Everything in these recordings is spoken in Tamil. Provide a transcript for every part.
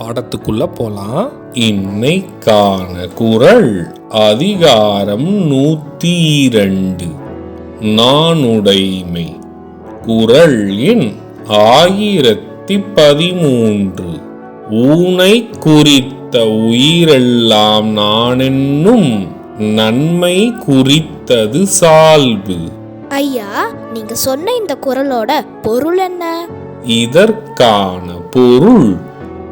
பாடத்துக்குள்ள போலாம். இன்னைக்கான குரல் அதிகாரம் நூத்தி இரண்டு நானுடைமை. குரல் எண் ஆயிரத்தி பதிமூன்று ஊனை குறித்த உயிரெல்லாம் நானென்னும் நன்மை குறித்தது சால்பு ஐயா நீங்க சொன்ன இந்த குரலோட பொருள் என்ன? இதற்கான பொருள்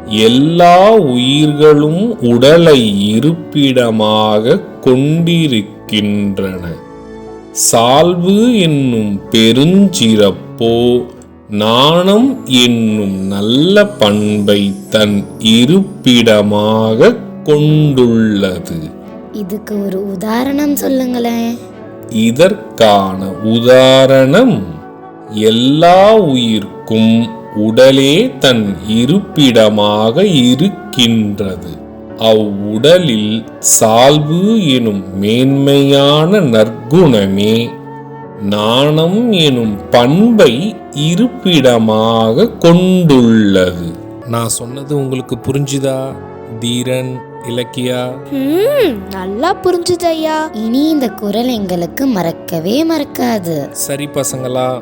எல்லா உயிர்களும் உடலை இருப்பிடமாக கொண்டிருக்கின்றன. சால்பு என்னும் பெருஞ்சிறப்போ நாணம் என்னும் நல்ல பண்பை தன் இருப்பிடமாக கொண்டுள்ளது. இதுக்கு ஒரு உதாரணம் சொல்லுங்களேன். இதற்கான உதாரணம் எல்லா உயிர்க்கும் உடலே தன் இருப்பிடமாக இருக்கின்றது. அவ்வுடலில் சால்பு எனும் மேன்மையான நற்குணமே நாணம் எனும் பண்பை இருப்பிடமாக கொண்டுள்ளது. நான் சொன்னது உங்களுக்கு புரிஞ்சுதா தீரன் இலக்கியா? ம் நல்லா புரிஞ்சுது ஐயா. இனி இந்த குரல் எங்களுக்கு மறக்கவே மறக்காது. சரி பசங்களா